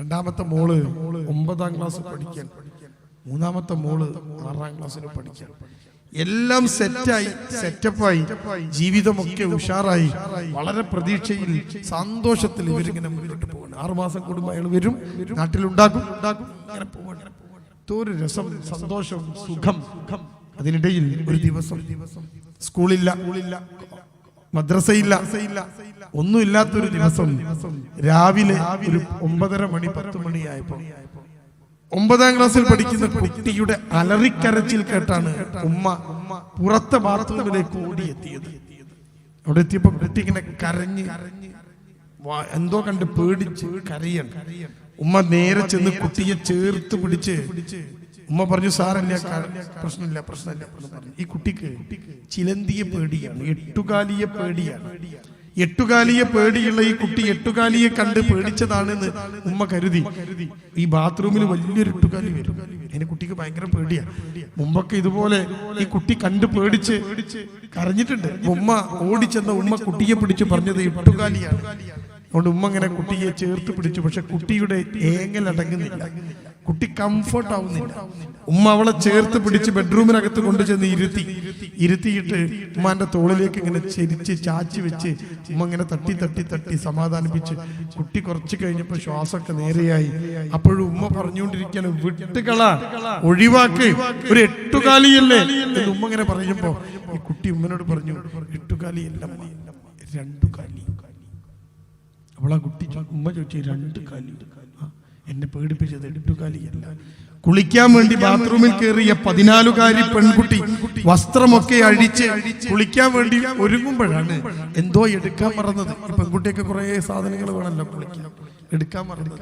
രണ്ടാമത്തെ മോൾ ഒമ്പതാം ക്ലാസ് പഠിക്കാൻ. മൂന്നാമത്തെ മോൾ ആറാം ക്ലാസ്സിൽ പഠിക്കാൻ. എല്ലാം സെറ്റായി സെറ്റപ്പായി ജീവിതമൊക്കെ ഉഷാറായി. വളരെ പ്രതീക്ഷയിൽ സന്തോഷത്തിൽ ഇവരിങ്ങനെ മുന്നോട്ട് പോകണം ആറുമാസം കൂടുമ്പോൾ അയാൾ വരും നാട്ടിൽ ഉണ്ടാകും ഇങ്ങനെ പോകണം ഒരു രസം സന്തോഷം സുഖം. അതിനിടയിൽ ഒരു ദിവസം സ്കൂളില്ല. മദ്രസയില്ല. ഒന്നുമില്ലാത്തൊരു ദിവസം രാവിലെ ഒരു ഒമ്പതര മണി പത്ത് മണിയായപ്പോ ഒമ്പതാം ക്ലാസ്സിൽ പഠിക്കുന്ന കുട്ടിയുടെ അലറിക്കരച്ചിൽ കേട്ടാണ് ഉമ്മ പുറത്തെ ബാത്റൂമിലേക്ക് ഓടിയെത്തിയത്. അവിടെ എത്തിയപ്പോ കുട്ടി ഇങ്ങനെ കരഞ്ഞ് എന്തോ കണ്ട് പേടിച്ച് കരയൻ ഉമ്മ നേരെ ചെന്ന് കുട്ടിയെ ചേർത്ത് പിടിച്ച് ഉമ്മ പറഞ്ഞു സാറല്ല പ്രശ്നമില്ല പ്രശ്നമില്ല പറഞ്ഞു. ഈ കുട്ടിക്ക് ചിലന്തിയെ പേടിയാണ് എട്ടുകാലിയെ പേടിയാണ്. എട്ടുകാലിയെ പേടിയുള്ള ഈ കുട്ടി എട്ടുകാലിയെ കണ്ട് പേടിച്ചതാണെന്ന് ഉമ്മ കരുതി. ഈ ബാത്റൂമിൽ വലിയൊരു എട്ടുകാലി വരും. എന്റെ കുട്ടിക്ക് ഭയങ്കര പേടിയാണ്. മുമ്പൊക്കെ ഇതുപോലെ ഈ കുട്ടി കണ്ട് പേടിച്ച് കരഞ്ഞിട്ടുണ്ട്. ഉമ്മ ഓടിച്ചെന്ന ഉമ്മ കുട്ടിയെ പിടിച്ച് പറഞ്ഞത് എട്ടുകാലിയാണ്. അതുകൊണ്ട് ഉമ്മ ഇങ്ങനെ കുട്ടിയെ ചേർത്ത് പിടിച്ചു. പക്ഷെ കുട്ടിയുടെ ഏങ്ങൽ അടങ്ങുന്നില്ല കുട്ടി കംഫർട്ട് ആവുന്നില്ല. ഉമ്മ അവളെ ചേർത്ത് പിടിച്ച് ബെഡ്റൂമിനകത്ത് കൊണ്ടുചെന്ന് ഇരുത്തി. ഇരുത്തിയിട്ട് ഉമ്മാന്റെ തോളിലേക്ക് ഇങ്ങനെ ചെരിച്ച് ചാച്ചി വെച്ച് ഉമ്മ ഇങ്ങനെ തട്ടി തട്ടി തട്ടി സമാധാനിപ്പിച്ച് കുട്ടി കുറച്ച് കഴിഞ്ഞപ്പോൾ ശ്വാസമൊക്കെ നേരെയായി. അപ്പോഴും ഉമ്മ പറഞ്ഞുകൊണ്ടിരിക്കുകയാണ് വിട്ടുകള ഒഴിവാക്ക് ഒരു എട്ടുകാലിയല്ലേ? എന്ന് ഉമ്മ ഇങ്ങനെ പറയുമ്പോ ഈ കുട്ടി ഉമ്മനോട് പറഞ്ഞു എട്ടുകാലിയല്ല രണ്ടു കാലി അവളാ കുട്ടി ഉമ്മ ചോദിച്ചു രണ്ടു കാലി ആ, എന്നെ പേടിപ്പിച്ചത് എടുത്തുകാലിയല്ല കുളിക്കാൻ വേണ്ടി ബാത്റൂമിൽ കയറിയ പതിനാലുകാരി പെൺകുട്ടി വസ്ത്രമൊക്കെ അഴിച്ച് കുളിക്കാൻ വേണ്ടി ഒരുങ്ങുമ്പോഴാണ് എന്തോ എടുക്കാൻ മറന്നത്. പെൺകുട്ടിയൊക്കെ കുറെ സാധനങ്ങൾ വേണമല്ലോ കുളിക്കാൻ. എടുക്കാൻ മറന്നത്.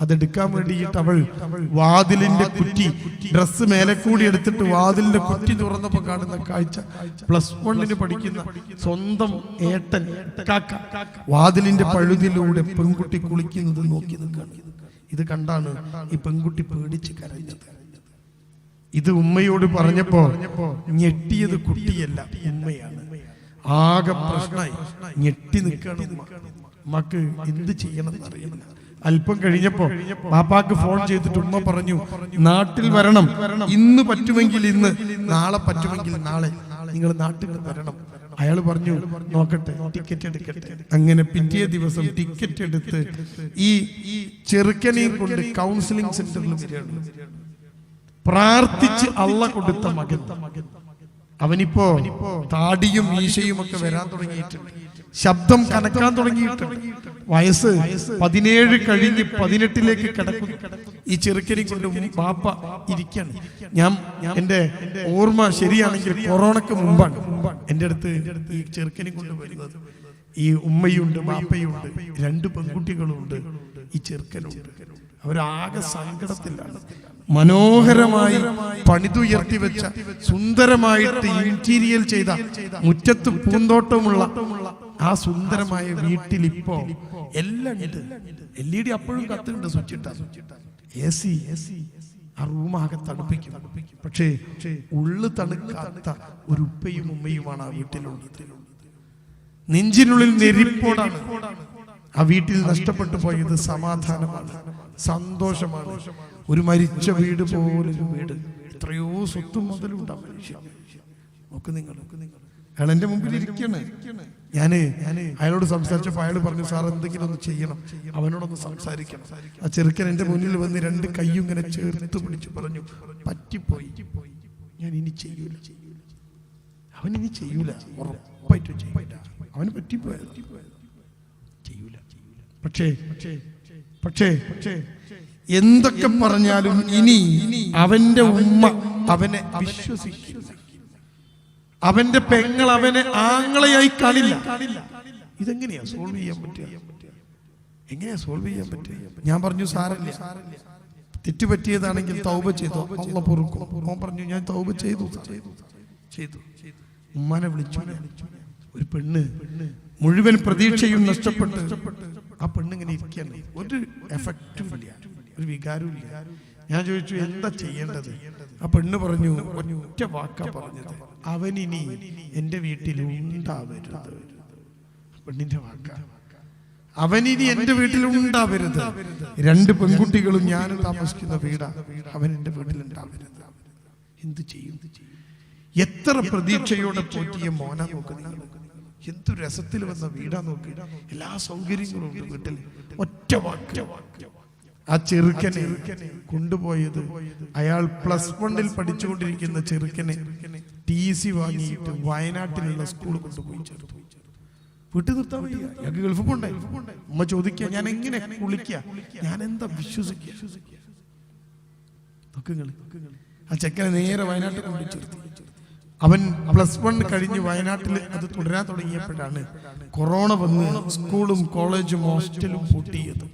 അതെടുക്കാൻ വേണ്ടിയിട്ട് അവൾ വാതിലിന്റെ കുറ്റി ഡ്രസ്സ് മേലെ കൂടി എടുത്തിട്ട് വാതിലിന്റെ കുറ്റി തുറന്നപ്പോ കാണുന്ന കാഴ്ച. പ്ലസ് വണ്ണിന് പഠിക്കുന്ന സ്വന്തം ഏട്ടൻ കാക്ക. വാതിലിന്റെ പഴുതിലൂടെ പെൺകുട്ടി കുളിക്കുന്നത് നോക്കി നിൽക്കുകയാണ്. ഇത് കണ്ടാണ് ഈ പെൺകുട്ടി പേടിച്ച് കരഞ്ഞത്. ഇത് ഉമ്മയോട് പറഞ്ഞപ്പോ ഞെട്ടിയത് കുട്ടിയല്ല ഉമ്മയാണ്. ആകെ പ്രശ്നമായി ഞെട്ടി നിൽക്കണം മക്ക് എന്ത് ചെയ്യണം അറിയണം അല്പം കഴിഞ്ഞപ്പോ പാപ്പാക്ക് ഫോൺ ചെയ്തിട്ട് ഉമ്മ പറഞ്ഞു നാട്ടിൽ വരണം. ഇന്ന് പറ്റുമെങ്കിൽ ഇന്ന് നാളെ പറ്റുമെങ്കിൽ നാളെ. നിങ്ങൾ നാട്ടിൽ വരണം അയാൾ പറഞ്ഞു നോക്കട്ടെ ടിക്കറ്റ് എടുക്കട്ടെ. അങ്ങനെ പിറ്റേ ദിവസം ടിക്കറ്റ് എടുത്ത് ഈ ചെറുക്കനെയും കൊണ്ട് കൗൺസിലിംഗ് സെന്ററിൽ പ്രാർത്ഥിച്ച് അള്ള കൊടുത്ത മകൻ. അവനിപ്പോ താടിയും മീശയും ഒക്കെ വരാൻ തുടങ്ങിയിട്ടുണ്ട് ശബ്ദം കനക്കാൻ തുടങ്ങിയിട്ടുണ്ട് വയസ്സ് പതിനേഴ് കഴിഞ്ഞ് പതിനെട്ടിലേക്ക് കിടക്കുന്നു. ഈ ചെറുക്കരി കൊണ്ട് പാപ്പ ഇരിക്കാണ്. ഞാൻ എന്റെ ഓർമ്മ ശരിയാണെങ്കിൽ കൊറോണക്ക് മുമ്പാണ്. എന്റെ അടുത്ത് ഈ ചെറുക്കനെ കൊണ്ട് വരുന്നത്. ഈ ഉമ്മയുണ്ട് ബാപ്പയുണ്ട് രണ്ട് പെൺകുട്ടികളുണ്ട് ഈ ചെറുക്കനുണ്ട്. അവരാകെ സങ്കടത്തിലാണ്. മനോഹരമായി പണിതുയർത്തി വെച്ച സുന്ദരമായിട്ട് ഇന്റീരിയൽ ചെയ്ത മുറ്റത്ത് പൂന്തോട്ടമുള്ള ആ സുന്ദരമായ വീട്ടിൽ ഇപ്പോ എല്ലാം ഉണ്ട്. എൽ ഇ ഡി അപ്പോഴും കത്തുണ്ട് സ്വിച്ചിട്ട ഇട്ടാ എ സി ആ റൂമാകെ തണുപ്പിക്കും. പക്ഷേ ഉള്ളു തണുക്കാത്ത ഒരു ഉപ്പയും ഉമ്മയുമാണ് ആ വീട്ടിലുള്ളത്. നെഞ്ചിനുള്ളിൽ നെരിപ്പോടാണ്. ആ വീട്ടിൽ നഷ്ടപ്പെട്ടു പോയത് സമാധാനമാണ് സന്തോഷമാണ്. ഒരു മരിച്ച വീട് പോലൊരു വീട്. എത്രയോ സ്വത്തും മുതലും നോക്ക് നിങ്ങൾ നോക്ക് നിങ്ങൾ. അയാൾ എന്റെ മുമ്പിൽ ഇരിക്കണേ ഞാൻ അയാളോട് സംസാരിച്ചപ്പോ അയാൾ പറഞ്ഞു സാർ എന്തെങ്കിലും ഒന്ന് ചെയ്യണം. അവനോടൊന്ന് സംസാരിക്കണം. ആ ചെറുക്കൻ എന്റെ മുന്നിൽ വന്ന് രണ്ട് കൈയും ഇങ്ങനെ ചേർത്ത് പിടിച്ച് പറഞ്ഞു പറ്റിപ്പോയി. ഞാൻ ഇനി ചെയ്യൂല. അവൻ ഇനി ചെയ്യൂല. ഉറപ്പായിട്ടും ചെയ്യൂല. അവന് പറ്റിപ്പോയത്. ചെയ്യൂല. പക്ഷേ പക്ഷേ പക്ഷേ എന്തൊക്കെ പറഞ്ഞാലും ഇനി അവന്റെ ഉമ്മ അവനെ വിശ്വസിക്കില്ല. അവന്റെ പെങ്ങൾ അവനെ ആങ്ങളയായി കാണില്ല. ഇതെങ്ങനെയാ സോൾവ് ചെയ്യാൻ പറ്റുക? എങ്ങനെയാ സോൾവ് ചെയ്യാൻ പറ്റുക? ഞാൻ പറഞ്ഞു സാരല്ല തെറ്റ് പറ്റിയതാണെങ്കിൽ തൗബ ചെയ്തു. അള്ള പൊറുക്കും. അവൻ പറഞ്ഞു ഞാൻ തൗബ ചെയ്തു. ചെയ്തു. ഉമ്മാനെ വിളിച്ചു. ഒരു പെണ്ണ് മുഴുവൻ പ്രതീക്ഷയും നഷ്ടപ്പെട്ട് ആ പെണ്ണ് ഇങ്ങനെ ഇരിക്കുകയാണ്. ഒരു എഫക്റ്റും ഇല്ല. ഒരു വികാരവും ഇല്ല. ഞാൻ ചോദിച്ചു എന്താ ചെയ്യേണ്ടത്? ആ പെണ്ണ് പറഞ്ഞു ഒറ്റ വാക്കാ പറഞ്ഞത്. അവനിനി എന്റെ വീട്ടിൽ ഉണ്ടാവരുത്. പെണ്ണിന്റെ വാക്ക. അവനിനി വീട്ടിൽ ഉണ്ടാവരുത്. രണ്ട് പെൺകുട്ടികളും ഞാൻ താമസിക്കുന്ന വീടാ. അവൻ എന്റെ വീട്ടിലുണ്ടാവരുത് എന്ത് ചെയ്യും? എത്ര പ്രതീക്ഷയോടെ പോറ്റിയ മോന നോക്കുന്ന എന്തു രസത്തിൽ വന്ന വീടാ നോക്കി. എല്ലാ സൗകര്യങ്ങളും ഉണ്ട് വീട്ടിൽ ഒറ്റ വാക്ക്. ആ ചെറുക്കനെ കൊണ്ടുപോയത് അയാൾ പ്ലസ് വണ്ണിൽ പഠിച്ചുകൊണ്ടിരിക്കുന്ന ചെറുക്കനെ. ടി സി വാങ്ങിയിട്ട് വയനാട്ടിലുള്ള സ്കൂൾ കൊണ്ടുപോയി ചേർത്തു. വീട്ടിൽ നിർത്താൻ വയ്യ. ഞങ്ങൾക്ക് ഗൾഫ് പോണ്ടേ? ഉമ്മ ചോദിക്കുക ഞാൻ എങ്ങനെ കുളിക്കുക ഞാൻ എന്താ വിശ്വസിക്കുക ആ ചെക്കനെ നേരെ വയനാട്ടിൽ കൊണ്ടു ചേർത്തു. അവൻ പ്ലസ് വൺ കഴിഞ്ഞ് വയനാട്ടിൽ അത് തുടരാൻ തുടങ്ങിയപ്പോഴാണ് കൊറോണ വന്ന് സ്കൂളും കോളേജും ഹോസ്റ്റലും പൂട്ടിയത്.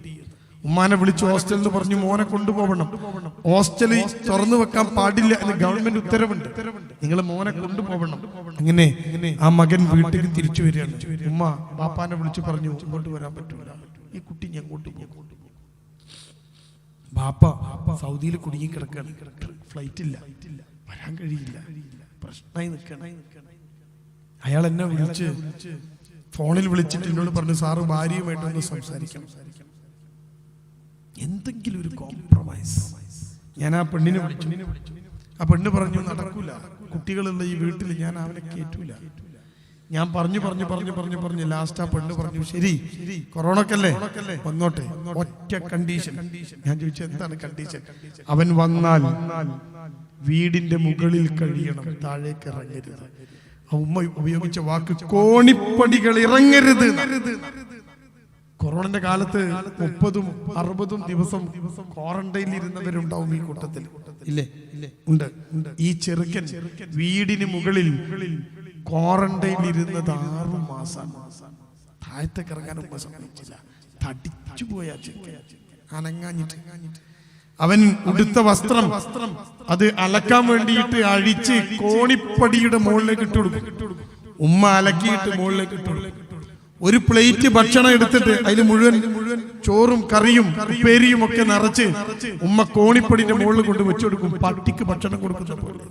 ഉമ്മാനെ വിളിച്ചു ഹോസ്റ്റലിൽ നിന്ന് പറഞ്ഞു മോനെ കൊണ്ടുപോകണം. ഹോസ്റ്റലിൽ തുറന്നു വെക്കാൻ പാടില്ല എന്ന് ഗവൺമെന്റ് ഉത്തരവുണ്ട്. നിങ്ങൾ മോനെ കൊണ്ടുപോകണം. അങ്ങനെ ആ മകൻ വീട്ടിൽ തിരിച്ചു വരികയാണ്. ഉമ്മ ബാപ്പാനെ വിളിച്ചു പറഞ്ഞു ഇങ്ങോട്ട് വരാൻ പറ്റൂല. ഈ കുട്ടി ഞാൻ കൊണ്ടുപോകും ബാപ്പ സൗദിയിൽ കുടുങ്ങി കിടക്കാണ് ഫ്ലൈറ്റ് ഇല്ല. വരാൻ കഴിയില്ല. പ്രശ്നമായി നിൽക്കണം അയാൾ എന്നെ വിളിച്ച് ഫോണിൽ വിളിച്ചിട്ട് എന്നോട് പറഞ്ഞു സാറ് ഭാര്യയുമായിട്ടൊന്ന് സംസാരിക്കണം. എന്തെങ്കിലും ഒരു കോംപ്രമൈസ് ഞാൻ ആ പെണ്ണിനെ വിളിച്ചു. ആ പെണ്ണ് പറഞ്ഞു നടക്കൂല. കുട്ടികളുള്ള ഈ വീട്ടിൽ ഞാൻ അവനെ കയറ്റൂല ഞാൻ പറഞ്ഞു പറഞ്ഞു പറഞ്ഞു പറഞ്ഞു പറഞ്ഞു. ലാസ്റ്റ് ആ പെണ്ണ് പറഞ്ഞു ശരി കൊറോണക്കല്ലേ? വന്നോട്ടെ. ഒറ്റ കണ്ടീഷൻ ഞാൻ ചോദിച്ചു എന്താണ് കണ്ടീഷൻ അവൻ വന്നാൽ വീടിന്റെ മുകളിൽ കഴിയണം താഴേക്ക് ഇറങ്ങരുത്. ഉമ്മ ഉപയോഗിച്ച വാക്ക് കോണിപ്പടികൾ ഇറങ്ങരുത് കൊറോണന്റെ കാലത്ത് മുപ്പതും അറുപതും ദിവസം ക്വാറന്റൈനിൽ ഇരുന്നവരുണ്ടാവും ഈ കൂട്ടത്തിൽ. ഇല്ലേ? ഉണ്ട്. ഈ ചെറുക്കൻ വീടിന് മുകളിൽ ക്വാറന്റൈനിൽ ഇരുന്നത് ആറു മാസം. താഴത്തേക്ക് ഇറങ്ങാൻ ഉമ്മ സമ്മതിച്ചില്ല. തടിച്ചു പോയ അനങ്ങാഞ്ഞിട്ട്. അവൻ ഉടുത്ത വസ്ത്രം അത് അലക്കാൻ വേണ്ടിയിട്ട് അഴിച്ച് കോണിപ്പടിയുടെ മുകളിലേക്ക് ഇട്ടുകൊടുക്കും ഉമ്മ അലക്കിയിട്ട് മുകളിലേക്ക് ഇട്ട് കൊടുക്കും. ഒരു പ്ലേറ്റ് ഭക്ഷണം എടുത്തിട്ട് അതിൽ മുഴുവൻ മുഴുവൻ ചോറും കറിയും ഉപ്പേരിയും ഒക്കെ നിറച്ച് ഉമ്മ കോണിപ്പടിന്റെ മുകളിൽ കൊണ്ട് വെച്ചു കൊടുക്കും പട്ടിക്ക് ഭക്ഷണം കൊടുക്കുന്ന പോലെ.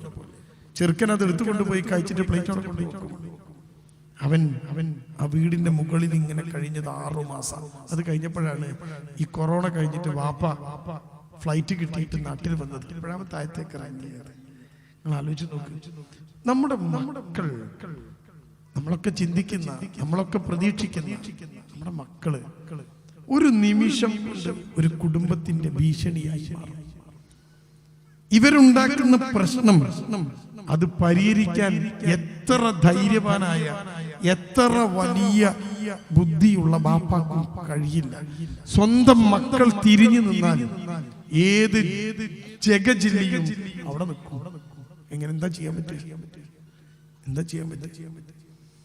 ചെറുക്കൻ അത് എടുത്തു കൊണ്ടുപോയി കഴിച്ചിട്ട് പ്ലേറ്റ് അവിടെ കൊണ്ടുപോയി അവൻ അവൻ ആ വീടിന്റെ മുകളിൽ ഇങ്ങനെ കഴിഞ്ഞത് ആറു മാസം. അത് കഴിഞ്ഞപ്പോഴാണ് ഈ കൊറോണ കഴിഞ്ഞിട്ട് വാപ്പ ഫ്ലൈറ്റ് കിട്ടിയിട്ട് നാട്ടിൽ വന്നത്. ഇപ്പോഴാമത്തെ ഇറങ്ങിയത്? നിങ്ങൾ ആലോചിച്ച് നോക്ക്. നമ്മുടെ മക്കൾ നമ്മളൊക്കെ ചിന്തിക്കുന്ന നമ്മളൊക്കെ പ്രതീക്ഷിക്കുന്ന നമ്മുടെ മക്കൾ ഒരു നിമിഷം കൊണ്ട് ഒരു കുടുംബത്തിന്റെ ഭീഷണിയായി മാറും. ഇവരുണ്ടാക്കുന്ന പ്രശ്നം അത് പരിഹരിക്കാൻ എത്ര ധൈര്യവാനായ എത്ര വലിയ ബുദ്ധിയുള്ള ബാപ്പാക്കും കഴിയില്ല. സ്വന്തം മക്കൾ തിരിഞ്ഞു നിന്നാൽ ഏത് ജഗജില്ലയും അവിടെ നിൽക്കും. എങ്ങനെ എന്താ ചെയ്യാൻ പറ്റും എന്താ ചെയ്യാൻ പറ്റും